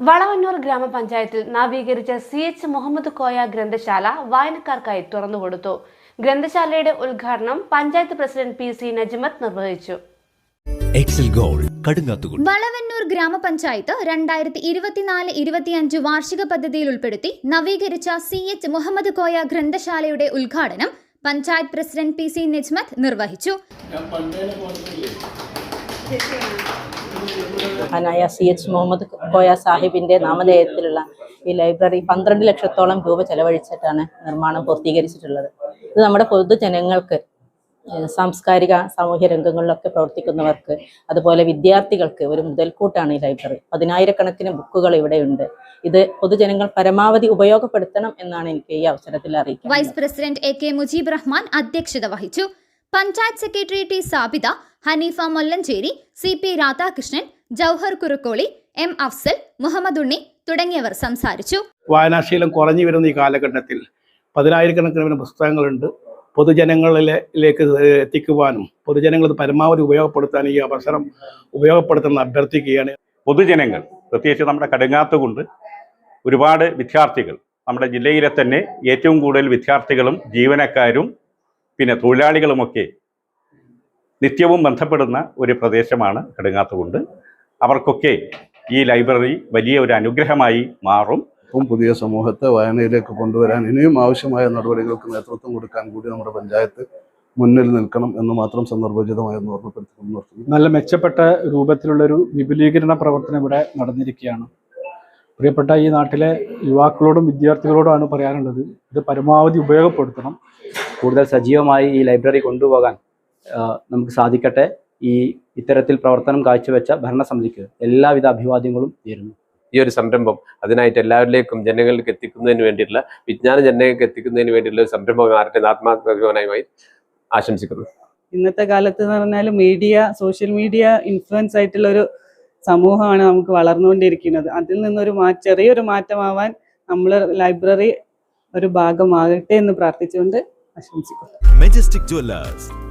വളവന്നൂർ ഗ്രാമപഞ്ചായത്തിൽ നവീകരിച്ച C H Muhammad Koya ഗ്രന്ഥശാല വായനക്കാർക്കായി തുറന്നുകൊടുത്തു ഗ്രന്ഥശാലയുടെ ഉദ്ഘാടനം panchayat president P C Najmath നിർവഹിച്ചു. എക്സൽ ഗോൾഡ് കടുങ്ങാത്തുകുടി വളവന്നൂർ ഗ്രാമപഞ്ചായത്ത് രണ്ടായിരത്തി ഇരുപത്തിനാല് ഇരുപത്തിയഞ്ച് വാർഷിക പദ്ധതിയിൽ ഉൾപ്പെടുത്തി നവീകരിച്ച സി എച്ച് മുഹമ്മദ് കോയ ഗ്രന്ഥശാലയുടെ ഉദ്ഘാടനം panchayat president P C Nijmath നിർവഹിച്ചു. മഹാനായ സി എച്ച് മുഹമ്മദ് കോയ സാഹിബിന്റെ നാമധേയത്തിലുള്ള ഈ ലൈബ്രറി പന്ത്രണ്ട് ലക്ഷത്തോളം രൂപ ചെലവഴിച്ചിട്ടാണ് നിർമ്മാണം പൂർത്തീകരിച്ചിട്ടുള്ളത്. ഇത് നമ്മുടെ പൊതുജനങ്ങൾക്ക് സാംസ്കാരിക സാമൂഹ്യ രംഗങ്ങളിലൊക്കെ പ്രവർത്തിക്കുന്നവർക്ക് അതുപോലെ വിദ്യാർത്ഥികൾക്ക് ഒരു മുതൽക്കൂട്ടാണ് ഈ ലൈബ്രറി. പതിനായിരക്കണക്കിന് ബുക്കുകൾ ഇവിടെയുണ്ട്. ഇത് പൊതുജനങ്ങൾ പരമാവധി ഉപയോഗപ്പെടുത്തണം എന്നാണ് എനിക്ക് ഈ അവസരത്തിൽ അറിയിക്കുന്നത് vice president A K Mujeeb Rahman അധ്യക്ഷത വഹിച്ചു. Panchayat secretary T Sabitha Haneefa Mollancheri C P Radhakrishnan Jauhar Kurukkoli M Afsal Muhammad Unni തുടങ്ങിയവർ സംസാരിച്ചു. വായനാശീലം കുറഞ്ഞു വരുന്ന ഈ കാലഘട്ടത്തിൽ പതിനായിരക്കണക്കിന് വരുന്ന പുസ്തകങ്ങളുണ്ട്. പൊതുജനങ്ങളിലേക്ക് എത്തിക്കുവാനും പൊതുജനങ്ങൾ പരമാവധി ഉപയോഗപ്പെടുത്താൻ ഈ അവസരം ഉപയോഗപ്പെടുത്തുന്ന അഭ്യർത്ഥിക്കുകയാണ്. പൊതുജനങ്ങൾ പ്രത്യേകിച്ച് നമ്മുടെ കടുങ്ങാത്തുകൊണ്ട് ഒരുപാട് വിദ്യാർത്ഥികൾ നമ്മുടെ ജില്ലയിലെ തന്നെ ഏറ്റവും കൂടുതൽ വിദ്യാർത്ഥികളും ജീവനക്കാരും പിന്നെ തൊഴിലാളികളുമൊക്കെ നിത്യവും ബന്ധപ്പെടുന്ന ഒരു പ്രദേശമാണ് കടുങ്ങാത്തുകൊണ്ട് അവർക്കൊക്കെ ഈ ലൈബ്രറി വലിയ ഒരു അനുഗ്രഹമായി മാറും. ഇപ്പം പുതിയ സമൂഹത്തെ വായനയിലേക്ക് കൊണ്ടുവരാൻ ഇനിയും ആവശ്യമായ നടപടികൾക്ക് നേതൃത്വം കൊടുക്കാൻ കൂടി നമ്മുടെ പഞ്ചായത്ത് മുന്നിൽ നിൽക്കണം എന്ന് മാത്രം സന്ദർഭോചിതമായി ഒന്ന് ഓർമ്മപ്പെടുത്തിക്കൊണ്ട് നല്ല മെച്ചപ്പെട്ട രൂപത്തിലുള്ളൊരു വിപുലീകരണ പ്രവർത്തനം ഇവിടെ നടന്നിരിക്കുകയാണ്. പ്രിയപ്പെട്ട ഈ നാട്ടിലെ യുവാക്കളോടും വിദ്യാർത്ഥികളോടുമാണ് പറയാനുള്ളത്. ഇത് പരമാവധി ഉപയോഗപ്പെടുത്തണം. കൂടുതൽ സജീവമായി ഈ ലൈബ്രറി കൊണ്ടുപോകാൻ നമുക്ക് സാധിക്കട്ടെ. ഈ ഇത്തരത്തിൽ പ്രവർത്തനം കാഴ്ചവെച്ച ഭരണസമിതിക്ക് എല്ലാവിധ അഭിവാദ്യങ്ങളും നേരുന്നു. ഈ ഒരു സംരംഭം അതിനായിട്ട് എല്ലാവരിലേക്കും ജനങ്ങളിലേക്ക് എത്തിക്കുന്നതിന് വേണ്ടിയിട്ടുള്ള വിജ്ഞാന ജനങ്ങൾക്ക് എത്തിക്കുന്നതിന് വേണ്ടിയിട്ടുള്ള ഒരു സംരംഭം ആരുടെ ആത്മാഭിമാനമായി ആശംസിക്കുന്നു. ഇന്നത്തെ കാലത്ത് എന്ന് പറഞ്ഞാൽ മീഡിയ സോഷ്യൽ മീഡിയ ഇൻഫ്ലുവൻസ് ആയിട്ടുള്ള ഒരു സമൂഹമാണ് നമുക്ക് വളർന്നുകൊണ്ടിരിക്കുന്നത്. അതിൽ നിന്നൊരു മാ ചെറിയൊരു മാറ്റമാവാൻ നമ്മൾ ലൈബ്രറി ഒരു ഭാഗമാകട്ടെ എന്ന് പ്രാർത്ഥിച്ചുകൊണ്ട് ആശംസിക്കുന്നു. Majestic jewellers